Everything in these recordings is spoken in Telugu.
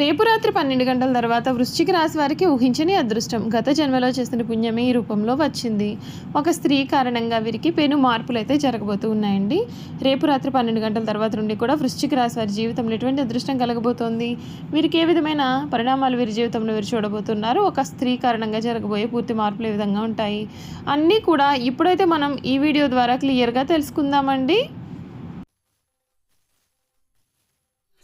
రేపు రాత్రి పన్నెండు గంటల తర్వాత వృశ్చిక రాశి వారికి ఊహించని అదృష్టం. గత జన్మలో చేసిన పుణ్యమే ఈ రూపంలో వచ్చింది. ఒక స్త్రీ కారణంగా వీరికి పెను మార్పులు అయితే జరగబోతూ ఉన్నాయండి. రేపు రాత్రి పన్నెండు గంటల తర్వాత నుండి కూడా వృశ్చిక రాశి వారి జీవితంలో ఎటువంటి అదృష్టం కలగబోతోంది? వీరికి ఏ విధమైన పరిణామాలు వీరి జీవితంలో వీరు చూడబోతున్నారు? ఒక స్త్రీ కారణంగా జరగబోయే పూర్తి మార్పులు ఏ విధంగా ఉంటాయి? అన్నీ కూడా ఇప్పుడైతే మనం ఈ వీడియో ద్వారా క్లియర్గా తెలుసుకుందామండి.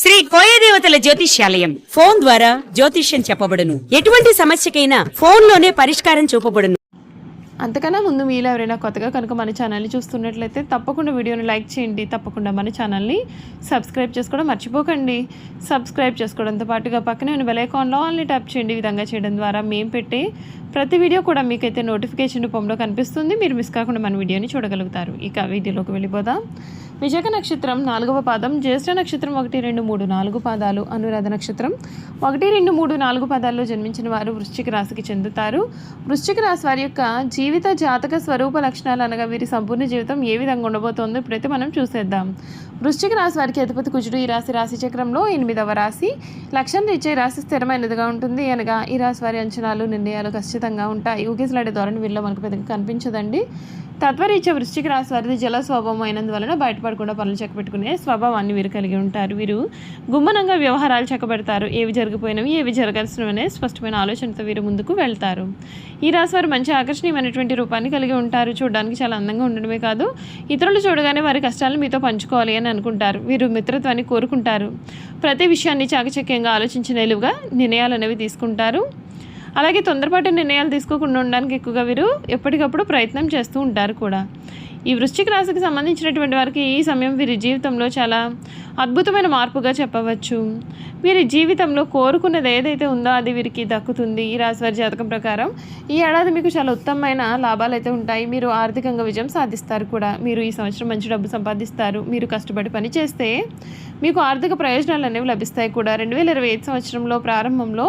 శ్రీ కోయదేవతల జ్యోతిష్యాలయం. ఫోన్ ద్వారా జ్యోతిష్యం చెప్పబడును. ఎటువంటి సమస్యకైనా ఫోన్లోనే పరిష్కారం చూపబడును. అంతకన్నా ముందు మీలో ఎవరైనా కొత్తగా కనుక మన ఛానల్ని చూస్తున్నట్లయితే తప్పకుండా వీడియోని లైక్ చేయండి. తప్పకుండా మన ఛానల్ని సబ్స్క్రైబ్ చేసుకోవడం మర్చిపోకండి. సబ్స్క్రైబ్ చేసుకోవడంతో పాటుగా పక్కనే ఉన్న బెలైకాన్లో ఆల్ని ఆన్లీ ట్యాప్ చేయండి. ఈ విధంగా చేయడం ద్వారా మేము పెట్టే ప్రతి వీడియో కూడా మీకైతే నోటిఫికేషన్ రూపంలో కనిపిస్తుంది. మీరు మిస్ కాకుండా మన వీడియోని చూడగలుగుతారు. ఇక వీడియోలోకి వెళ్ళిపోదాం. విశాఖ నక్షత్రం నాలుగవ పాదం జ్యేష్ఠ నక్షత్రం ఒకటి రెండు మూడు నాలుగు పాదాలు అనురాధ నక్షత్రం ఒకటి రెండు మూడు నాలుగు పాదాల్లో జన్మించిన వారు వృశ్చిక రాశికి చెందుతారు. వృశ్చిక రాశి వారి యొక్క జీవిత జాతక స్వరూప లక్షణాలు అనగా వీరి సంపూర్ణ జీవితం ఏ విధంగా ఉండబోతోందో ఇప్పుడైతే మనం చూసేద్దాం. వృశ్చిక రాశి వారికి అధిపతి కుజుడు ఈ రాశి రాశి చక్రంలో ఎనిమిదవ రాశి. లక్ష్యం ఇచ్చే రాశి స్థిరమైనదిగా ఉంటుంది. అనగా ఈ రాశి వారి అంచనాలు నిర్ణయాలు ఖచ్చితంగా ఉంటాయి. ఊగిసలాడే ధోరణి వీళ్ళలో మనకు పెద్దగా కనిపించదండి. తత్వరీత్యా వృశ్చిక రాశి వారిది జల స్వభావం అయినందువలన బయటపడకుండా పనులు చక్కబెట్టుకునే స్వభావాన్ని వీరు కలిగి ఉంటారు. వీరు గుమ్మనంగా వ్యవహారాలు చెక్కబెడతారు. ఏవి జరిగిపోయినవి ఏవి జరగాల్సినవనే స్పష్టమైన ఆలోచనతో వీరు ముందుకు వెళ్తారు. ఈ రాశి వారు మంచి ఆకర్షణీయమైనటువంటి రూపాన్ని కలిగి ఉంటారు. చూడడానికి చాలా అందంగా ఉండడమే కాదు ఇతరులు చూడగానే వారి కష్టాలను మీతో పంచుకోవాలి అని అనుకుంటారు. వీరు మిత్రత్వాన్ని కోరుకుంటారు. ప్రతి విషయాన్ని చాకచక్యంగా ఆలోచించిన నిలువుగా నిర్ణయాలు అనేవి తీసుకుంటారు. అలాగే తొందరపాటు నిర్ణయాలు తీసుకోకుండా ఉండడానికి ఎక్కువగా వీరు ఎప్పటికప్పుడు ప్రయత్నం చేస్తూ ఉంటారు కూడా. ఈ వృశ్చిక రాశికి సంబంధించినటువంటి వారికి ఈ సమయం వీరి జీవితంలో చాలా అద్భుతమైన మార్పుగా చెప్పవచ్చు. వీరి జీవితంలో కోరుకున్నది ఏదైతే ఉందో అది వీరికి దక్కుతుంది. ఈ రాశివారి జాతకం ప్రకారం ఈ ఏడాది మీకు చాలా ఉత్తమమైన లాభాలు అయితే ఉంటాయి. మీరు ఆర్థికంగా విజయం సాధిస్తారు కూడా. మీరు ఈ సంవత్సరం మంచి డబ్బు సంపాదిస్తారు. మీరు కష్టపడి పని చేస్తే మీకు ఆర్థిక ప్రయోజనాలు అనేవి లభిస్తాయి కూడా. రెండు వేల ఇరవై ఐదు సంవత్సరంలో ప్రారంభంలో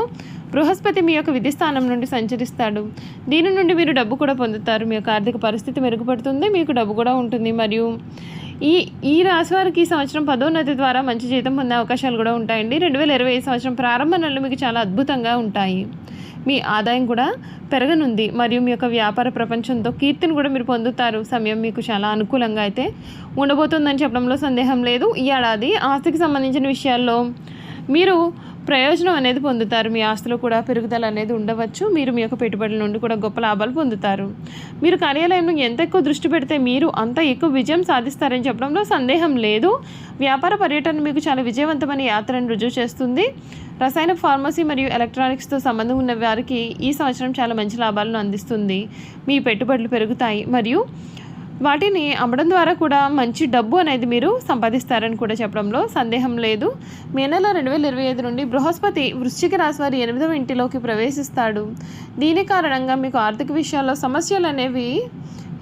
బృహస్పతి మీ యొక్క విధి స్థానం నుండి సంచరిస్తాడు. దీని నుండి మీరు డబ్బు కూడా పొందుతారు. మీ యొక్క ఆర్థిక పరిస్థితి మెరుగుపడుతుంది. మీకు డబ్బు కూడా ఉంటుంది. మరియు ఈ ఈ రాశి వారికి ఈ సంవత్సరం పదోన్నతి ద్వారా మంచి జీతం పొందే అవకాశాలు కూడా ఉంటాయండి. రెండు వేల ఇరవై సంవత్సరం ప్రారంభ నెలలు మీకు చాలా అద్భుతంగా ఉంటాయి. మీ ఆదాయం కూడా పెరగనుంది. మరియు మీ యొక్క వ్యాపార ప్రపంచంతో కీర్తిని కూడా మీరు పొందుతారు. సమయం మీకు చాలా అనుకూలంగా అయితే ఉండబోతుందని చెప్పడంలో సందేహం లేదు. ఈ ఏడాది ఆస్తికి సంబంధించిన విషయాల్లో మీరు ప్రయోజనం అనేది పొందుతారు. మీ ఆస్తిలో కూడా పెరుగుదల అనేది ఉండవచ్చు. మీరు మీ యొక్క పెట్టుబడుల నుండి కూడా గొప్ప లాభాలు పొందుతారు. మీరు కార్యాలయంలో ఎంత ఎక్కువ దృష్టి పెడితే మీరు అంత ఎక్కువ విజయం సాధిస్తారని చెప్పడంలో సందేహం లేదు. వ్యాపార పర్యటన మీకు చాలా విజయవంతమైన యాత్రను రుజువు చేస్తుంది. రసాయన ఫార్మసీ మరియు ఎలక్ట్రానిక్స్తో సంబంధం ఉన్న వారికి ఈ సంవత్సరం చాలా మంచి లాభాలను అందిస్తుంది. మీ పెట్టుబడులు పెరుగుతాయి. మరియు వాటిని అమ్మడం ద్వారా కూడా మంచి డబ్బు అనేది మీరు సంపాదిస్తారని కూడా చెప్పడంలో సందేహం లేదు. మే నెల రెండు వేల ఇరవై ఐదు నుండి బృహస్పతి వృశ్చిక రాశి వారి ఎనిమిదవ ఇంటిలోకి ప్రవేశిస్తాడు. దీని కారణంగా మీకు ఆర్థిక విషయాల్లో సమస్యలు అనేవి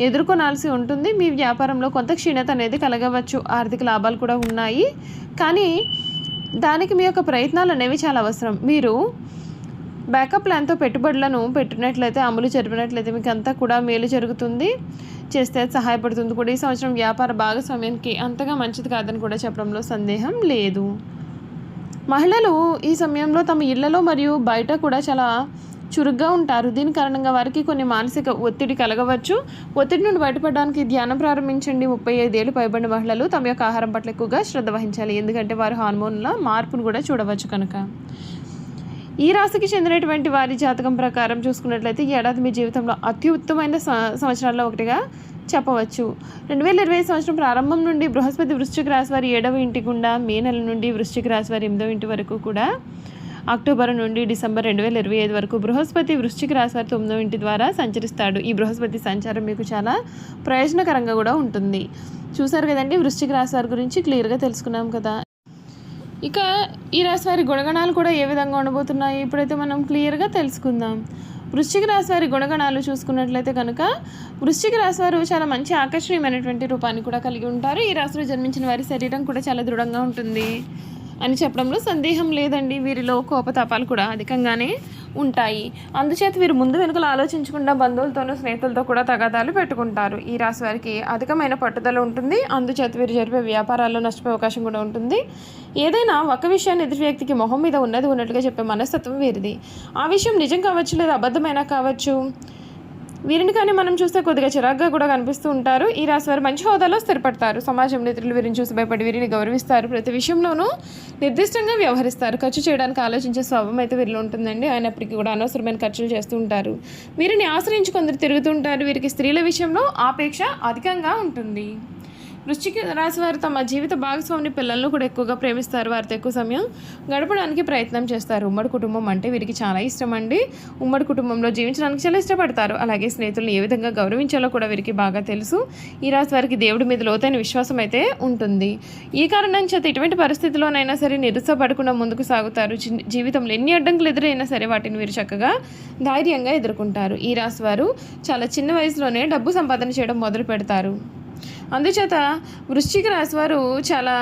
ఎదుర్కొనాల్సి ఉంటుంది. మీ వ్యాపారంలో కొంత క్షీణత అనేది కలగవచ్చు. ఆర్థిక లాభాలు కూడా ఉన్నాయి. కానీ దానికి మీ యొక్క ప్రయత్నాలు అనేవి చాలా అవసరం. మీరు బ్యాకప్ ప్లాన్తో పెట్టుబడులను పెట్టినట్లయితే అమలు జరిపినట్లయితే మీకు అంతా కూడా మేలు జరుగుతుంది. చేస్తే సహాయపడుతుంది కూడా. ఈ సంవత్సరం వ్యాపార భాగస్వామ్యానికి అంతగా మంచిది కాదని కూడా చెప్పడంలో సందేహం లేదు. మహిళలు ఈ సమయంలో తమ ఇళ్ళలో మరియు బయట కూడా చాలా చురుగ్గా ఉంటారు. దీని కారణంగా వారికి కొన్ని మానసిక ఒత్తిడి కలగవచ్చు. ఒత్తిడి నుండి బయటపడడానికి ధ్యానం ప్రారంభించండి. ముప్పై ఐదేళ్ళు పైబడిన మహిళలు తమ యొక్క ఆహారం పట్ల ఎక్కువగా శ్రద్ధ వహించాలి. ఎందుకంటే వారు హార్మోన్ల మార్పును కూడా చూడవచ్చు కనుక. ఈ రాశికి చెందినటువంటి వారి జాతకం ప్రకారం చూసుకున్నట్లయితే ఏడాది మీ జీవితంలో అత్యుత్తమైన స- సంవత్సరాల్లో ఒకటిగా చెప్పవచ్చు. రెండు వేల ఇరవై సంవత్సరం ప్రారంభం నుండి బృహస్పతి వృశ్చిక రాశి వారి ఏడవ ఇంటి గుండా మే నెల నుండి వృశ్చిక రాశి వారి ఎనిమిదవ ఇంటి వరకు కూడా అక్టోబర్ నుండి డిసెంబర్ రెండు వేల ఇరవై ఐదు వరకు బృహస్పతి వృశ్చిక రాశి వారి తొమ్మిదవ ఇంటి ద్వారా సంచరిస్తాడు. ఈ బృహస్పతి సంచారం మీకు చాలా ప్రయోజనకరంగా కూడా ఉంటుంది. చూసారు కదండి వృశ్చిక రాశి వారి గురించి క్లియర్గా తెలుసుకున్నాం కదా. ఇక ఈ రాశి వారి గుణగణాలు కూడా ఏ విధంగా ఉండబోతున్నాయి? ఇప్పుడైతే మనం క్లియర్గా తెలుసుకుందాం. వృశ్చిక రాశి వారి గుణగణాలు చూసుకున్నట్లయితే కనుక వృశ్చిక రాశి వారు చాలా మంచి ఆకర్షణీయమైనటువంటి రూపాన్ని కూడా కలిగి ఉంటారు. ఈ రాశిలో జన్మించిన వారి శరీరం కూడా చాలా దృఢంగా ఉంటుంది అని చెప్పడంలో సందేహం లేదండి. వీరిలో కోపతాపాలు కూడా అధికంగానే ఉంటాయి. అందుచేత వీరు ముందు వెనుకలు ఆలోచించకుండా బంధువులతోనూ స్నేహితులతో కూడా తగాదాలు పెట్టుకుంటారు. ఈ రాశి వారికి అధికమైన పట్టుదల ఉంటుంది. అందుచేత వీరు జరిపే వ్యాపారాల్లో నష్టపోయే అవకాశం కూడా ఉంటుంది. ఏదైనా ఒక విషయాన్ని ఎదుటి వ్యక్తికి మొహం మీద ఉన్నది ఉన్నట్టుగా చెప్పే మనస్తత్వం వీరిది. ఆ విషయం నిజం కావచ్చు లేదా అబద్ధమైనా కావచ్చు వీరిని కానీ మనం చూస్తే కొద్దిగా చిరాగ్గా కూడా కనిపిస్తూ ఉంటారు. ఈ రాశి వారు మంచి హోదాలో స్థిరపడతారు. సమాజంలో ఇతరులు వీరిని చూసి భయపడి వీరిని గౌరవిస్తారు. ప్రతి విషయంలోనూ నిర్దిష్టంగా వ్యవహరిస్తారు. ఖర్చు చేయడానికి ఆలోచించే స్వభావం అయితే వీరిలో ఉంటుందండి. అయినప్పటికీ కూడా అనవసరమైన ఖర్చులు చేస్తూ ఉంటారు. వీరిని ఆశ్రయించి కొందరు తిరుగుతుంటారు వీరికి స్త్రీల విషయంలో ఆపేక్ష అధికంగా ఉంటుంది. వృశ్చిక రాశి వారు తమ జీవిత భాగస్వామిని పిల్లలను కూడా ఎక్కువగా ప్రేమిస్తారు. వారితో ఎక్కువ సమయం గడపడానికి ప్రయత్నం చేస్తారు. ఉమ్మడి కుటుంబం అంటే వీరికి చాలా ఇష్టం అండి ఉమ్మడి కుటుంబంలో జీవించడానికి చాలా ఇష్టపడతారు. అలాగే స్నేహితులను ఏ విధంగా గౌరవించాలో కూడా వీరికి బాగా తెలుసు. ఈ రాశి వారికి దేవుడి మీద లోతైన విశ్వాసం అయితే ఉంటుంది. ఈ కారణం చేత ఎటువంటి పరిస్థితిలోనైనా సరే నిరుత్సాహపడకుండా ముందుకు సాగుతారు. జీ- జీవితంలో ఎన్ని అడ్డంకులు ఎదురైనా సరే వాటిని వీరు చక్కగా ధైర్యంగా ఎదుర్కొంటారు. ఈ రాశి వారు చాలా చిన్న వయసులోనే డబ్బు సంపాదన చేయడం మొదలు పెడతారు అందుచేత వృశ్చిక రాశి వారు చాలా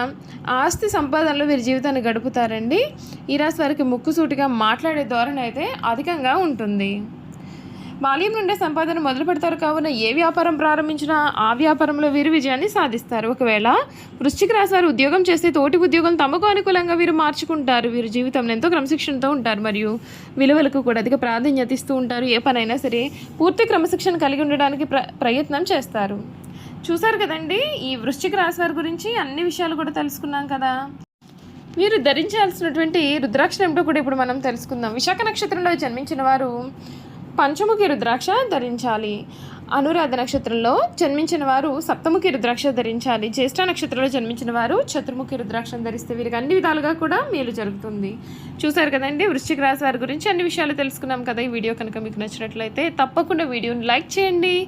ఆస్తి సంపాదనలో వీరి జీవితాన్ని గడుపుతారండి. ఈ రాశి వారికి ముక్కుసూటిగా మాట్లాడే ధోరణి అయితే అధికంగా ఉంటుంది. బాల్యం నుండే సంపాదన మొదలు పెడతారు కావున ఏ వ్యాపారం ప్రారంభించినా ఆ వ్యాపారంలో వీరు విజయాన్ని సాధిస్తారు. ఒకవేళ వృశ్చిక రాశి వారు ఉద్యోగం చేస్తే తోటి ఉద్యోగం తమకు అనుకూలంగా వీరు మార్చుకుంటారు. వీరు జీవితంలో ఎంతో క్రమశిక్షణతో ఉంటారు. మరియు విలువలకు కూడా అధిక ప్రాధాన్యత ఇస్తూ ఉంటారు. ఏ పనైనా సరే పూర్తి క్రమశిక్షణ కలిగి ఉండడానికి ప్ర ప్రయత్నం చేస్తారు. చూసారు కదండి? ఈ వృశ్చిక రాశి వారి గురించి అన్ని విషయాలు కూడా తెలుసుకున్నాం కదా? మీరు ధరించాల్సినటువంటి రుద్రాక్ష ఏమిటో కూడా ఇప్పుడు మనం తెలుసుకుందాం. విశాఖ నక్షత్రంలో జన్మించిన వారు పంచముఖి రుద్రాక్ష ధరించాలి. అనురాధ నక్షత్రంలో జన్మించిన వారు సప్తముఖి రుద్రాక్ష ధరించాలి. జ్యేష్ఠ నక్షత్రంలో జన్మించిన వారు చతుర్ముఖి రుద్రాక్షను ధరిస్తే వీరికి అన్ని విధాలుగా కూడా మేలు జరుగుతుంది. చూసారు కదండి? వృశ్చిక రాశి వారి గురించి అన్ని విషయాలు తెలుసుకున్నాం కదా ఈ వీడియో కనుక మీకు నచ్చినట్లయితే తప్పకుండా వీడియోని లైక్ చేయండి.